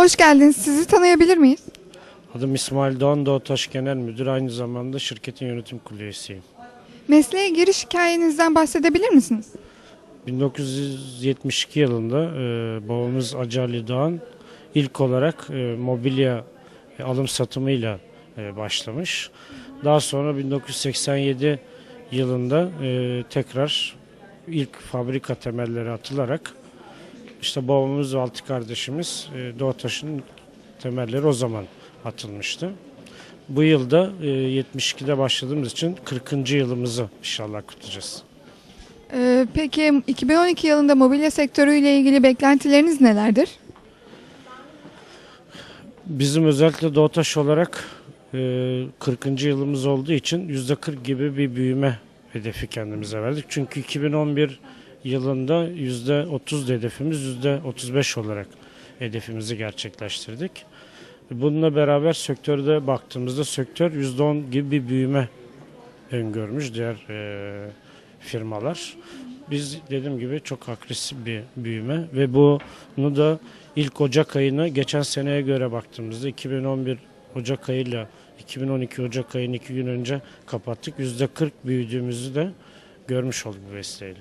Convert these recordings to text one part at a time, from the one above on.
Hoş geldiniz. Sizi tanıyabilir miyiz? Adım İsmail Doğan Doğutaş Genel Müdür. Aynı zamanda şirketin yönetim kurulu üyesiyim. Mesleğe giriş hikayenizden bahsedebilir misiniz? 1972 yılında e, babamız Hacı Ali Doğan ilk olarak e, mobilya e, alım satımıyla e, başlamış. Daha sonra 1987 yılında e, tekrar ilk fabrika temelleri atılarak işte babamız ve altı kardeşimiz e, Doğutaş'ın temelleri o zaman atılmıştı. Bu yılda e, 72'de başladığımız için 40. yılımızı inşallah kutlayacağız. Ee, peki 2012 yılında mobilya sektörüyle ilgili beklentileriniz nelerdir? Bizim özellikle Doğutaş olarak e, 40. yılımız olduğu için %40 gibi bir büyüme hedefi kendimize verdik. Çünkü 2011 yılında %30 hedefimiz %35 olarak hedefimizi gerçekleştirdik. Bununla beraber sektörde baktığımızda sektör %10 gibi bir büyüme öngörmüş diğer e, firmalar. Biz dediğim gibi çok agresif bir büyüme ve bunu da ilk Ocak ayına geçen seneye göre baktığımızda 2011 Ocak ayıyla 2012 Ocak ayını iki gün önce kapattık. %40 büyüdüğümüzü de görmüş olduk bu vesileyle.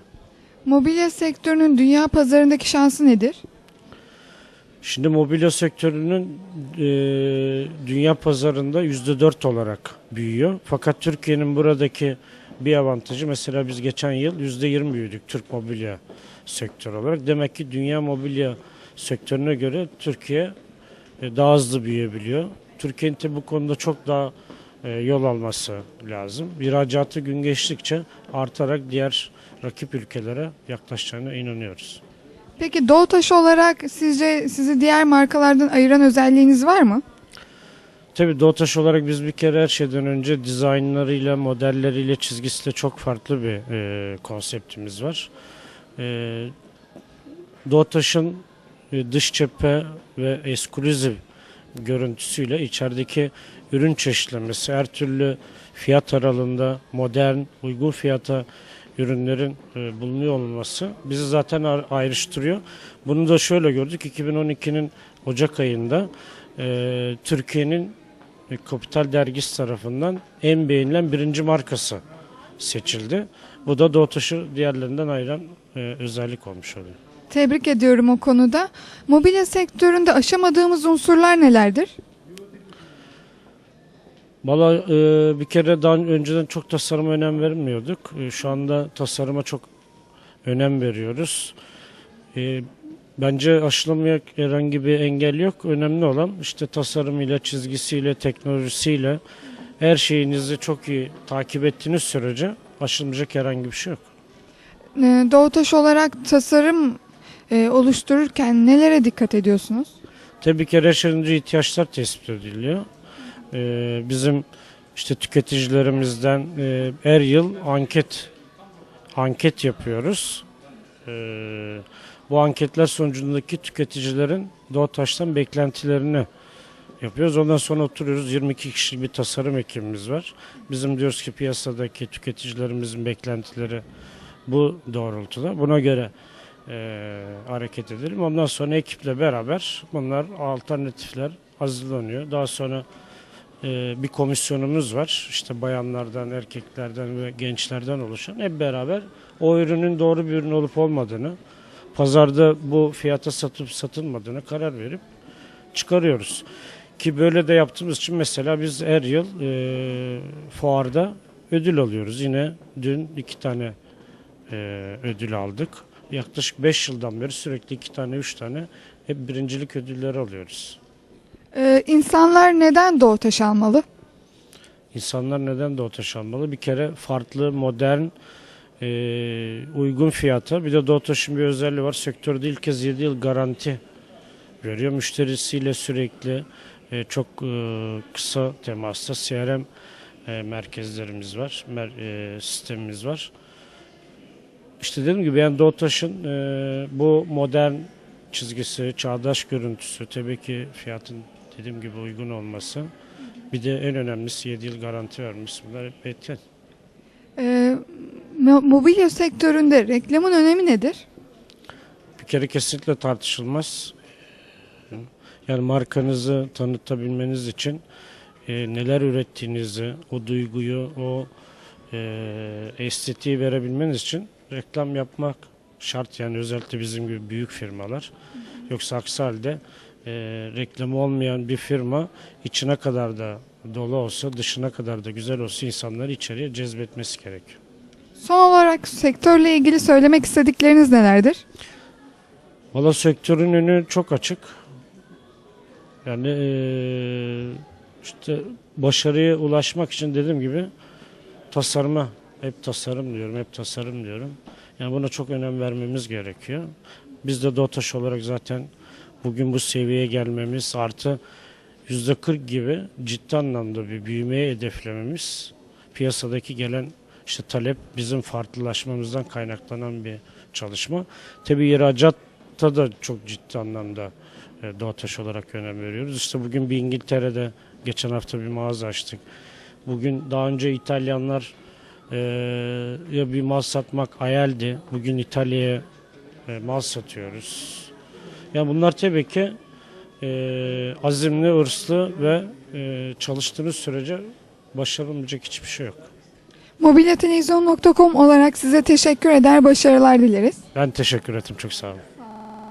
Mobilya sektörünün dünya pazarındaki şansı nedir? Şimdi mobilya sektörünün e, dünya pazarında %4 olarak büyüyor. Fakat Türkiye'nin buradaki bir avantajı mesela biz geçen yıl %20 büyüdük Türk mobilya sektörü olarak. Demek ki dünya mobilya sektörüne göre Türkiye e, daha hızlı büyüyebiliyor. Türkiye'nin tabii bu konuda çok daha e, yol alması lazım. İhracatı gün geçtikçe artarak diğer rakip ülkelere yaklaşacağına inanıyoruz. Peki Doğutaş olarak sizce sizi diğer markalardan ayıran özelliğiniz var mı? Tabii Doğutaş olarak biz bir kere her şeyden önce dizaynlarıyla, modelleriyle, çizgisiyle çok farklı bir e, konseptimiz var. E, Doğutaş'ın e, dış cephe ve ekskluzif görüntüsüyle içerideki ürün çeşitlemesi, her türlü fiyat aralığında modern, uygun fiyata ürünlerin e, bulunuyor olması bizi zaten ayrıştırıyor. Bunu da şöyle gördük. 2012'nin Ocak ayında e, Türkiye'nin e, Kapital Dergisi tarafından en beğenilen birinci markası seçildi. Bu da Doğutaş'ı diğerlerinden ayıran e, özellik olmuş oluyor. Tebrik ediyorum o konuda. Mobilya sektöründe aşamadığımız unsurlar nelerdir? Valla e, bir kere daha önceden çok tasarıma önem vermiyorduk. E, şu anda tasarıma çok önem veriyoruz. E, bence aşılamayacak herhangi bir engel yok. Önemli olan işte tasarımıyla, çizgisiyle, teknolojisiyle her şeyinizi çok iyi takip ettiğiniz sürece aşılmayacak herhangi bir şey yok. Ee, Doğutaş olarak tasarım e, oluştururken nelere dikkat ediyorsunuz? Tabii ki her şeyden ihtiyaçlar tespit ediliyor. Ee, bizim işte tüketicilerimizden e, her yıl anket anket yapıyoruz. Ee, bu anketler sonucundaki tüketicilerin Doğutaş'tan beklentilerini yapıyoruz. Ondan sonra oturuyoruz. 22 kişilik bir tasarım ekibimiz var. Bizim diyoruz ki piyasadaki tüketicilerimizin beklentileri bu doğrultuda. Buna göre e, hareket edelim. Ondan sonra ekiple beraber bunlar alternatifler hazırlanıyor. Daha sonra e, bir komisyonumuz var. İşte bayanlardan, erkeklerden ve gençlerden oluşan hep beraber o ürünün doğru bir ürün olup olmadığını, pazarda bu fiyata satıp satılmadığını karar verip çıkarıyoruz. Ki böyle de yaptığımız için mesela biz her yıl e, fuarda ödül alıyoruz. Yine dün iki tane e, ödül aldık. Yaklaşık 5 yıldan beri sürekli iki tane, üç tane hep birincilik ödülleri alıyoruz. Ee, insanlar neden Doğutaş almalı? İnsanlar neden Doğutaş almalı? Bir kere farklı, modern, e, uygun fiyata. Bir de Doğutaş'ın bir özelliği var. Sektörde ilk kez 7 yıl garanti veriyor. Müşterisiyle sürekli e, çok e, kısa temasta CRM e, merkezlerimiz var, mer, e, sistemimiz var. İşte dediğim gibi yani Doğutaş'ın e, bu modern çizgisi, çağdaş görüntüsü, tabii ki fiyatın dediğim gibi uygun olması. Bir de en önemlisi 7 yıl garanti vermiş. Bunlar hep etken. Ee, mo- mobilya sektöründe reklamın önemi nedir? Bir kere kesinlikle tartışılmaz. Yani markanızı tanıtabilmeniz için e, neler ürettiğinizi, o duyguyu, o e, estetiği verebilmeniz için reklam yapmak şart. Yani özellikle bizim gibi büyük firmalar. Yoksa aksi halde e, reklamı olmayan bir firma içine kadar da dolu olsa, dışına kadar da güzel olsa insanları içeriye cezbetmesi gerekiyor. Son olarak sektörle ilgili söylemek istedikleriniz nelerdir? Valla sektörün önü çok açık. Yani eee, işte başarıya ulaşmak için dediğim gibi tasarıma hep tasarım diyorum, hep tasarım diyorum. Yani buna çok önem vermemiz gerekiyor. Biz de DOTAŞ olarak zaten bugün bu seviyeye gelmemiz artı yüzde 40 gibi ciddi anlamda bir büyümeye hedeflememiz piyasadaki gelen işte talep bizim farklılaşmamızdan kaynaklanan bir çalışma. Tabii ihracatta da çok ciddi anlamda e, DOTAŞ olarak önem veriyoruz. İşte bugün bir İngiltere'de geçen hafta bir mağaza açtık. Bugün daha önce İtalyanlar e, ya bir mal satmak hayaldi. Bugün İtalya'ya e, mal satıyoruz. Yani bunlar tabii ki e, azimli, hırslı ve e, çalıştığınız sürece başarılmayacak hiçbir şey yok. Mobilyatelevizyon.com olarak size teşekkür eder, başarılar dileriz. Ben teşekkür ederim. Çok sağ olun.